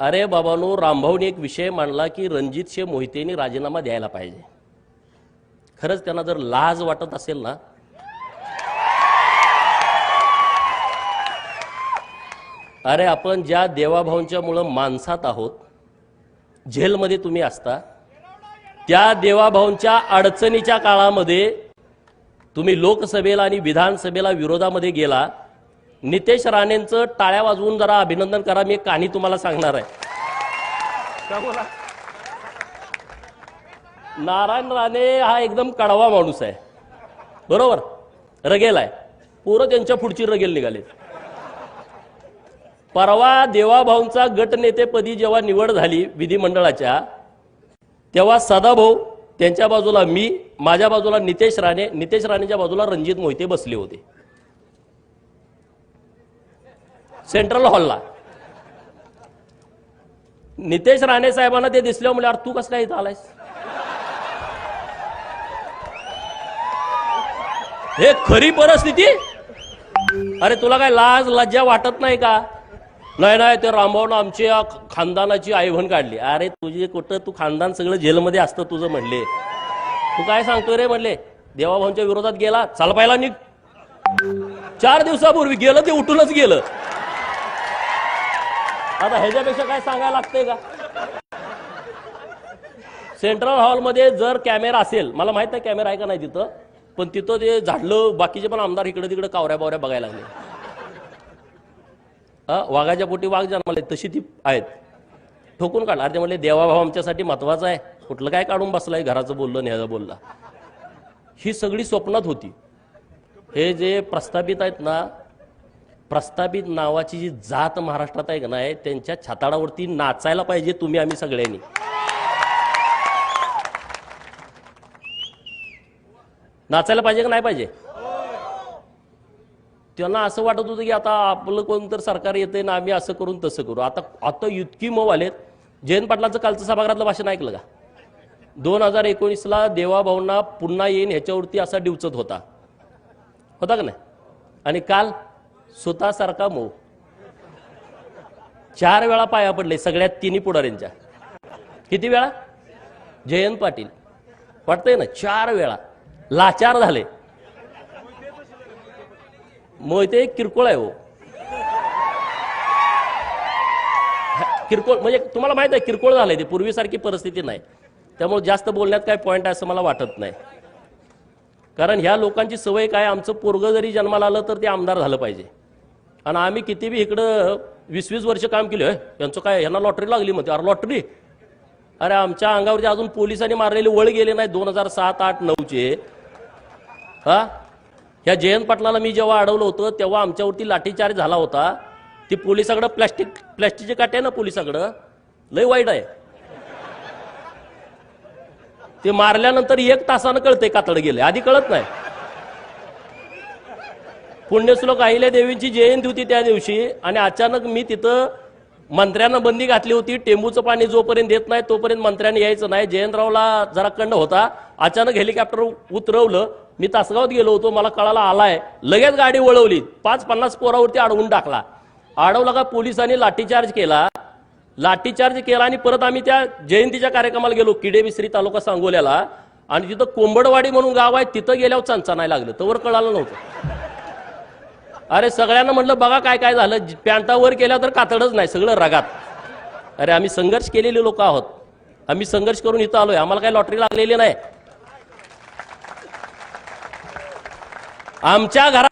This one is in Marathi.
अरे बाबानो रामभाऊने एक विषय मांडला की रणजितसिंह मोहितेने राजीनामा द्यायला पाहिजे. खरंच त्यांना जर लाज वाटत असेल ना अरे आपण ज्या देवाभाऊंच्या मुळे माणसात आहोत झेलमध्ये तुम्ही असता त्या देवाभाऊंच्या अडचणीच्या काळामध्ये तुम्ही लोकसभेला आणि विधानसभेला विरोधामध्ये गेला नितेश राणेंचं टाळ्या वाजवून जरा अभिनंदन करा मी एक कहाणी तुम्हाला सांगणार आहे. नारायण राणे हा एकदम कडवा माणूस आहे. बरोबर? रगेल आहे पोरं त्यांच्या पुढची रगेल निघाले परवा देवाभाऊंचा गटनेतेपदी जेव्हा निवड झाली विधिमंडळाच्या तेव्हा सदाभाऊ त्यांच्या बाजूला मी माझ्या बाजूला नितेश राणे नितेश राणेच्या बाजूला रणजित मोहिते बसले होते. सेंट्रल हॉलला. नितेश राणे साहेबांना ते दिसले म्हणजे अरे तू कसला इथं आलायस? हे खरी परिस्थिती? अरे तुला काय लाज लज्जा वाटत नाही का? नाही नाही ते रामभाऊनं आमच्या खानदानाची आईवण काढली. अरे तुझे कुठं तू खानदान सगळं जेलमध्ये असतं तुझं म्हणले. तू काय सांगतोय रे? म्हणले. देवाभाऊंच्या विरोधात गेला चाल पाहिला निघ. चार दिवसापूर्वी गेलं ते उठूनच गेलं. आता ह्याच्यापेक्षा काय सांगायला लागतंय का? सेंट्रल हॉलमध्ये जर कॅमेरा असेल मला माहीत नाही कॅमेरा आहे का नाही तिथं पण तिथं ते झाडलं बाकीचे पण आमदार इकडे तिकडे कावऱ्या बावऱ्या बघायला लागले. वाघाच्या पोटी वाघ जन्माले तशी ती आहेत. ठोकून काढला. अरे ते म्हणले देवाभाव आमच्यासाठी महत्त्वाचा आहे. कुठलं काय काढून बसलाय घराचं बोललं न्यायचं बोलला. ही सगळी स्वप्नात होती. हे जे प्रस्थापित आहेत ना प्रस्थापित नावाची जी जात महाराष्ट्रात आहे का नाही त्यांच्या छाताडावरती नाचायला पाहिजे तुम्ही आम्ही सगळ्यांनी. नाचायला पाहिजे का नाही पाहिजे? त्यांना असं वाटत होतं की आता आपलं कोणतर सरकार येते ना आम्ही असं करून तसं करू. आता आता इतकी मऊ आलेत. जयंत पाटलाचं कालचं सभागृहातलं भाषण ऐकलं का? दोन हजार एकोणीसला देवाभाऊंना पुन्हा येईन ह्याच्यावरती असा डिवचत होता. होता का नाही? आणि काल स्वतःसारखा मो चार वेळा पाया पडले सगळ्यात तिन्ही पुढाऱ्यांच्या. किती वेळा? जयंत पाटील. वाटतंय ना चार वेळा. लाचार झाले. मोहिते एक किरकोळ आहे हो. किरकोळ म्हणजे तुम्हाला माहीत आहे किरकोळ झालंय ते. पूर्वीसारखी परिस्थिती नाही. त्यामुळे जास्त बोलण्यात काय पॉईंट आहे असं मला वाटत नाही. कारण ह्या लोकांची सवय काय आमचं पोरग जरी जन्माला आलं तर ते आमदार झालं पाहिजे. आणि आम्ही किती बी इकडं वीस वीस वर्ष काम केलं यांचं काय यांना लॉटरी लागली म्हणते. अरे लॉटरी अरे आमच्या अंगावरती अजून पोलिसांनी मारलेले वळ गेले नाही दोन हजार सात आठ नऊचे. हा? ह्या जयंत पाटलाला मी जेव्हा अडवलं होतं तेव्हा आमच्यावरती लाठीचार्ज झाला होता. ती पोलिसाकडं प्लॅस्टिक प्लॅस्टिकचे काटे आहे ना पोलिसाकडं? लय वाईट आहे. ते मारल्यानंतर एक तासानं कळतंय कातड गेले. आधी कळत नाही. पुण्यश्लोक अहिल्या देवींची जयंती होती त्या दिवशी आणि अचानक मी तिथं मंत्र्यांना बंदी घातली होती. टेंबूचं पाणी जोपर्यंत देत नाही तोपर्यंत मंत्र्यांनी यायचं नाही. जयंतरावला जरा कंड होता. अचानक हेलिकॉप्टर उतरवलं. मी तासगावात गेलो होतो. मला कळाला आलाय. लगेच गाडी वळवली. पाच पन्नास पोरावरती अडवून टाकला. अडवला का पोलिसांनी लाठीचार्ज केला. लाठीचार्ज केला आणि परत आम्ही त्या जयंतीच्या कार्यक्रमाला गेलो किडे मिश्री तालुका सांगोल्याला. आणि तिथं कोंबडवाडी म्हणून गाव आहे. तिथं गेल्यावर चांचा नाही लागलं. तवर कळालं नव्हतं. अरे सगळ्यांना म्हटलं बघा काय काय झालं. पॅन्टा पॅन्टावर केल्या तर कातडच नाही सगळं रगात. अरे आम्ही संघर्ष केलेले लोक आहोत. आम्ही संघर्ष करून इथं आलोय. आम्हाला काही लॉटरी लागलेली नाही. आमच्या घरात